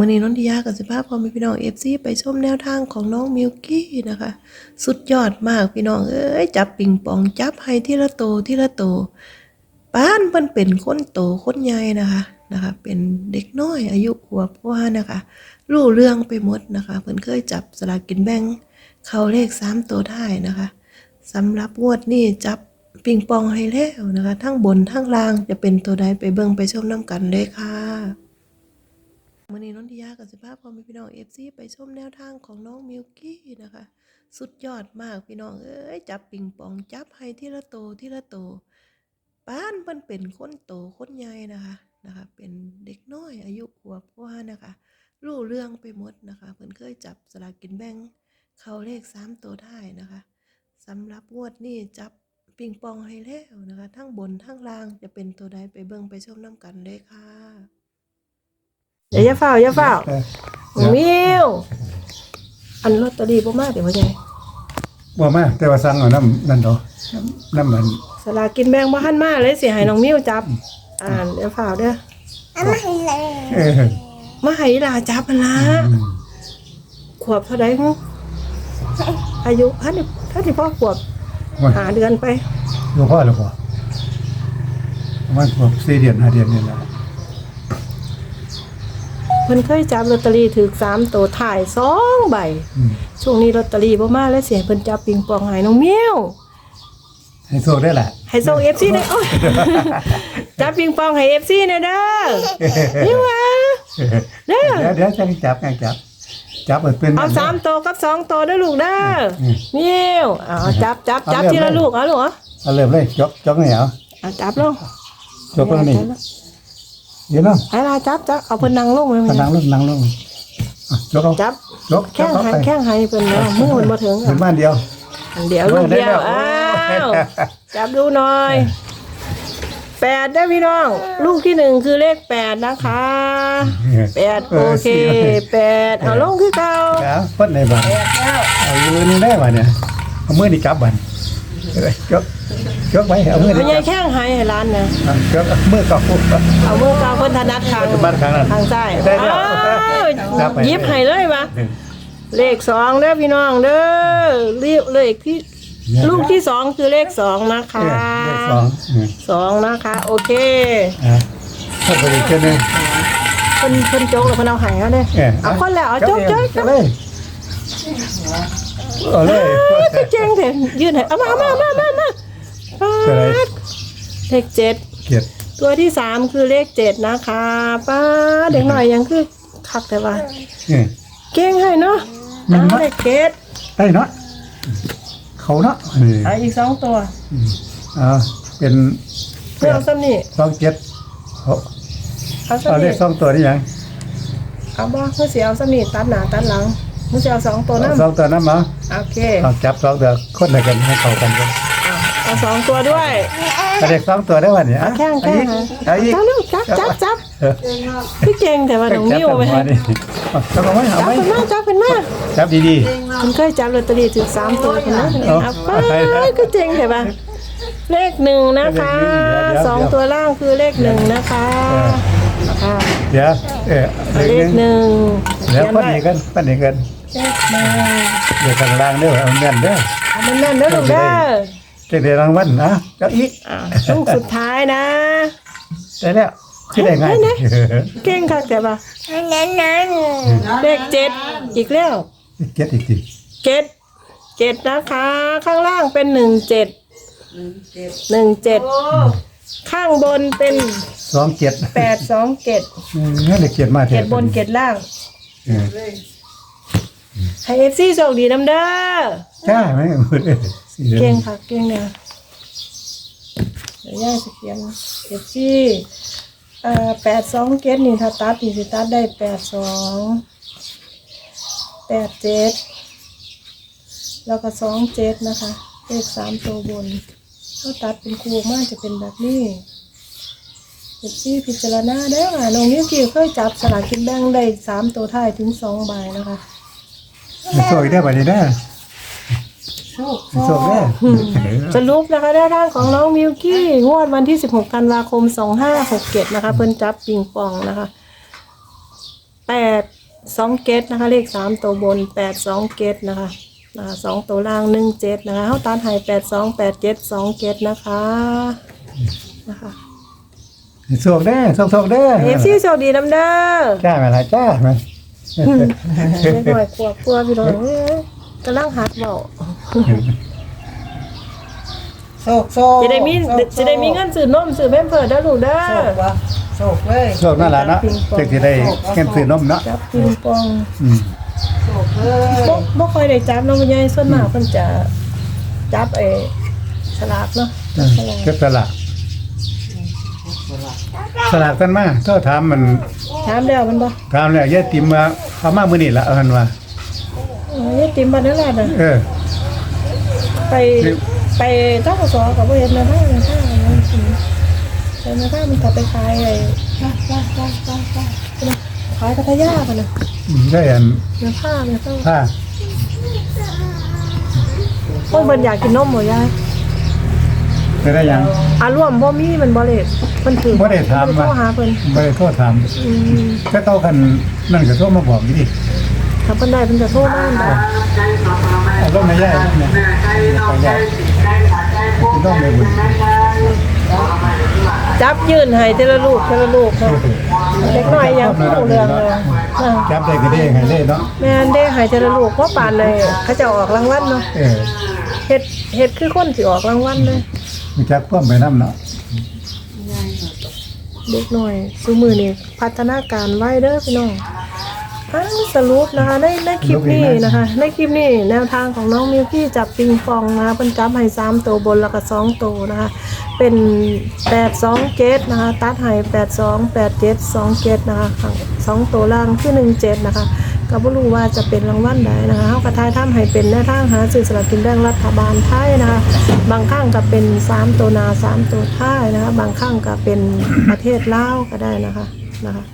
มื่อนี้นนทิยากับสิภาพพอมีพี่น้องเอฟซีไปชมแนวทางของน้องมิวกี้นะคะ สุดยอดมากพี่น้องเอ้ยจับปิงปองจับให้ทีละโตทีละโตป้านมันเป็นคนโตคนใหญ่นะคะนะคะ เป็นเด็กน้อยอายุขวบกว่านะคะ รู้เรื่องไปหมดนะคะเพิ่นเคยจับสลากกินแบ่งเข้าเลขสามตัวท้นะคะสำหรับงวดนี้จับปิงปองให้แล้วนะคะ ทั้งบนทั้งล่างจะเป็นตัวใดไปเบิ่งไปชมน้ำกันเลยค่ะ มื่อนี้นนทิยากับสิภาพพอมีพี่น้องเอฟซีไปชมแนวทางของน้องมิวกี้นะคะ สุดยอดมากพี่น้องเอ้ยจับปิงปองจับให้ทีละโตทีละโตป้านมันเป็นคนโตคนใหญ่นะคะนะคะ เป็นเด็กน้อยอายุขวบกว่านะคะ รู้เรื่องไปหมดนะคะเพิ่นเคยจับสลากกินแบ่งเข้าเลขสามตัวท้นะคะสำหรับงวดนี้จับปิงปองให้แล้วนะคะ ทั้งบนทั้งล่างจะเป็นตัวใดไปเบิ่งไปชมน้ำกันเลยค่ะ อย่าอย่าเฝ้าอย่าเฝ้าเออมิวอันลอตเตอรี่บ่มากเดี๋ยวพ่อใหญ่บ่มาแต่ว่าสั่งเอาน้ำนั่นดอกน้ำมันสลากกินแบ่งบ่ทันมาเลยสิให้น้องมิวจับ อ่านเดี๋ยวเฝ้าเด้อเออมาให้อีหลาจับมันละอืมขวบเท่าใดฮู้อายุท่านท่านที่พ่อขวบว่าหาเดือนไปหลวงพ่อหลวงพ่อประมันพวกสี่เดือนห้าเดือนนี่แหละ เพิ่นเคยจับลอตเตอรี่ถูก3ตัวถ่าย2ใบอืมช่วงนี้ลอตเตอรี่บ่มาแล้วสิให้เพิ่นจับปิงปองให้น้องมิวให้โชคได้แหละให้ส่ง FC ได้โอ้ยจับปิงปองให้ FC หน่อยเด้อนี่ว่าเด้อเดี๋ยวเดี๋ยวจะจับกันจับ จับมันเป็นเอาสามตัวกับสองตัวเด้อลูกเด้ออืมมิวเอาจับจับจับเอาเริ่มทีละเลยลูกเอาลูกเหรอเอาเริ่มเลยจบจบนี่เหรอเอาจับลงจบแล้วนี่ เดี๋ยวเนาะให้ลาจับจับเอาเพิ่นนั่งลงเลยก็นั่งลงนั่งลงอะจบเอาจับจบจแข้บงเอาหันไปแข้งหันเพิ่นแล้วมือมันบ่ถึงถึงบ้านเดียวอันเดียวลูกเดียวโอ้อ้ายวจับดูหน่อยแปดได้อพี่น้อง ลูกที่หนึ่งคือเลขแปดนะคะแปดโอเคแปดเอาลงคือเก่าครับเพิ่นในบ้านแปดแล้วเอาอยู่นี่ได้บ้านเนี่ยเอามือนี่จับบ้าน เกือ้ยจบจบไว้เอามือเป็นี่นไงจับแข้งหายให้ร้านเนี่ยอะจบเอามือกับปุ๊บเอามือก่าเพิ่นถนัดทางบ้านข้างนั้นทางซ้ายได้แล้วอ้าวยิบให้เลยปะเลขสองเด้อพี่น้องเด้อเรียกเลขที่ลูกที่สองคือเลขสองนะคะสองสองนะคะ โอเคอะถ้าไปอีกแค่นึงเพิ่นเพิ่นโจ๊กหรือเพิ่นเอาไห้เขาเด้อเอ้ยเอาคนแล้วเอาโจ๊กโจ๊กเลย เอาเลย ก็เจ๋งเถอะยืนให้เอามาเอามาเอามาเอามาเอามาเท่าไหร่เลขเจ็ด เกียรติตัวที่สามคือเลขเจ็ดนะคะป้าเด็กหน่อยยังคือคักแต่ว่า นี่ เก่งให้เนาะแม่นเอาเนาะเลขเจ็ดได้เนาะเขาเนาะนี่เอาอีกสองตัวอ่าเป็นเพื่อเอาซ้ำนี่สองเจ็ดเอาเอาเอาซ้ำเลนี่ขสองตัวนี่ยังเอาบ่เพื่อเสียเอาซ้ำนี่ตัดหน้าตัดหลังเพื่อเสียเอาสองตัวนั่นสองตัวนั้นมา โอเคเอาจับสองตัวคนละกันให้เข้ากันกันเอาสองตัวด้วยเอาเลขสองตัวได้วันนี้เอาแข้งเอาแข้อีงกเอาอีกจับลูกจับจับจับเออพี่เก่งแต่ว่าน้องนิ้วไปจับกันมาดิเอาเอาไว้เอาจับไว้เป็นมาจับเป็นมาจับดีคุณเคยจับลอตเตอรี่ถึงสามตัวคนนั้นเอาเอาไปก็เจ๋งแต่ว่าเลขหนึ่งนะคะเลขหนึ่งเดี๋ยวสองตัวล่างคือเลขหนึ่งนะคะค่ะๆเดี๋ยวเออเลขเลหขนึ่งหนึ่งเดี๋ยวเขียนปั้นไว้อีกกันปั้นอีกกัน เลขหนึ่งเดี๋ยวข้างล่างเด้อเอาเงินเด้อเอามันนั่นเด้อลูกเด้อจะได้รางวัลนะเจ้าอีกอะลูกสุดท้ายนะ ได้แล้วคือได้ไงได้ไหมเก่งค่ะแต่ว่าเลขเจ็ดอีกแล้วเก็ตอีกทีเจ็ดเจ็ดนะคะ ข้างล่างเป็นหนึ่งเจ็ดหนึ่งเจ็ดข้างบนเป็นสองเจ็ดแปดสองเจ็ดนี่เลยเกียรติมาเจ็ดบนเจ็ดล่าง เออ ให้เอฟซีโชคดีน้ำเด้อจ้าไหมมือเอ้ยสี่ดือนเก่งค่ะเก่งเนี่ยเดี๋ยวย่าสเขียนเอฟซีเอ่อแปดสองเจ็ดนี่ถ้าตัดนี่สิตัดได้แปดสองแปดเจ็ดแล้วก็สองเจ็ดนะคะเลขสามตัวบนถ้าตัดเป็นคูมากจะเป็นแบบนี้เอฟซีพิจารณาได้อค่ะน้องนิ้วกี้เคยจับสลากกินแบ่งได้สามตัวท้ายถึงสองใบนะคะไม่ โชคอีกได้ป่ะนี่นะโชคไม่โชคได้สรุปนะคะแนวทางของน้องมิวกี้งวดวันที่ 16ธันวาคม 2567 นะคะ เพิ่นจับปิงปองนะคะแปดสองเกตนะคะ เลขสามตัวบนแปดสองเกตนะคะนะคะสองตัวล่างหนึ่งเจ็ดนะคะเขาตัดให้แปดสองแปดเจ็ดสองเกตนะคะนะคะโชคเด้อโชคโชคเด้อเอฟซีโชคดีน้ำเด้อจ้ามาละจ้ามา เล็กหน่อยกลัวกลัวพี่น้องเอ้ยกำลังหัดเบาโศกโศกจะได้มีจะได้มีเงินซื้อนมซื้อแม่เพิดเด้อลูกเด้อโศกวะโศกเลยโชคนั่นแหละเนาะจึงสิได้เงินซื้อนมเนาะจับปิงปองอืมโศกเลยบ่บ่ค่อยได้จับเน้องคุณยายส่วนมากเพิ่นจะจับไอ้สลากเนาะจับสลากเก็บสลากสลากกันมาเท่าถามมันถามแล้วมันบ่ถามแล้วยายติ๋มว่า เขามามื้อนี้ละเอิ้นว่าเออยายติ๋มบ้านนั่นแหละน่ะเออ ไปไปทกสก็บ่เห็นแม่ทางแม่ทางมันสิไปแม่ทางมันก็ไปขายไอ้จ้าจ้าจ้าจ้าจ้าขายพัทยาพุ่นน่ะได้อันแม่ผ้าแม่ผ้าผ้าเพิ่นเพิ่นอยากกินนมบ่ยาย ได้ได้หยังอารวมบ่มีมันบ่เลยเพิ่นถือบ่ได้ถามเพิ่นโทรหาเพิ่นบ่ได้โทษถามอืมถ้าเต้ากันนั่นก็โทรมาบอกอยู่ดิถ้าเพิ่นได้เพิ่นจะโทรมาได้เอาลงไม่ได้ลงไม่ได้ไปได้พี่น้องไม่บุญจับยื่นให้ทีละลูกทีละลูกเนาะเล็กน้อยยังเข้าเรื่องเลยอ่าจับได้ก็ได้ไงได้เนาะแม่นได้ให้ทีละลูกเพราะปานเลยเขาจะออกรางวัลเนาะเออเฮ็ดเฮ็ดคือคนสิออกรางวัลเลย มีจักพ่วมไปน้ำเนาะเด็กน้อยซุมื้อนี้พัฒนาการไวเด้อพี่น้องอ่าสรุปนะคะในในคลิปนี้นะคะ ในคลิปนี้แนวทางของน้องมิวกี้จับปิงปองนะคะเพิ่นจับให้3ตัวบนแล้วก็2ตัวนะคะ เป็น8 2 7นะคะ ตัดให้8 2 8 7 2 7นะคะข้างเกตนะคะสองตัวล่างคือ1 7นะคะ ก็บ่รู้ว่าจะเป็นรางวัลใดนะคะเฮาก็ทายทำให้เป็นแนวทางหาซื้อสลากกินแบ่งรัฐบาลไทยนะคะบางครั้งก็เป็น3ตัวหนา3ตัวท้ายนะคะบางครั้งก็เป็นประเทศลาวก็ได้นะคะนะคะ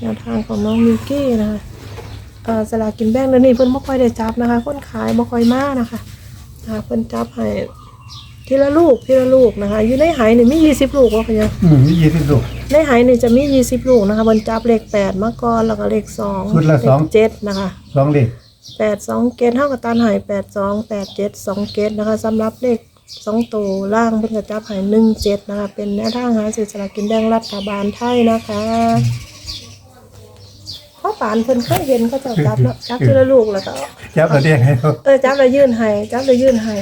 แนวทางของน้องมิวกี้นะคะเอ่อสลากกินแบ่งเดี๋ยวนี้เพิ่นบ่ค่อยได้จับนะคะคนขายบ่ค่อยมานะคะนะคะเพิ่นจับให้ ทีละลูกทีละลูกนะคะ อยู่ในไหนี่มี20ลูกว่าเพิ่นยังอืมมียี่สิบลูก ในไหนี่จะมี20ลูกนะคะเพิ่นจับเลข8มาก่อนแล้วก็เลข2ชุดละเลสองขเจ็ดนะคะสองเลข8 2เกตเท่ากับตันไห8 2 8 7 2เกตนะคะสำหรับเลข2ตัวล่างเพิ่นก็จับให้1 7นะคะ เป็นแนวทางหาซื้อสลากกินแบ่งรัฐบาลไทยนะคะเพราะปานเพิ่นเคยเห็นเขาเจ้าจับเนาะจับทีละลูกแล้วก็ จับเราเรียกให้เขาเออจับแล้วยื่นให้จับแล้วยื่นให้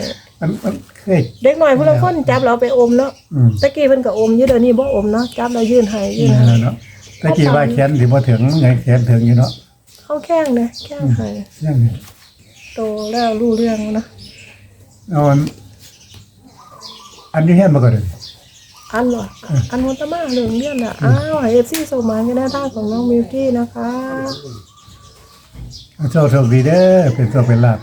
มันมันเคย เด็กน้อยผู้ละคนจับแล้วเอาไปอมเนาะอืม ตะกี้เพิ่นก็อมอยู่เดี๋ยวนี้บ่อมเนาะจับแล้วยื่นให้ยื่นนั่นให้แหละเนาะตะกี้ว่าแขนสิบ่ถึงไงแขนถึงอยู่เนาะเข้าแข้งนะแข้งให้ยังนี่โตแล้วรู้เรื่องแล้วนะเอาอันอันนี้เห็นมาก่อนเลยอันว่ะอันวันตะมาเรื่องเรียนน่ะอ้าวให้ FC ส่งมาให้ได้ทางของน้องมิวกี้นะคะ เอาโชคโชคดีเด้อเป็นโชคเป็นลาภ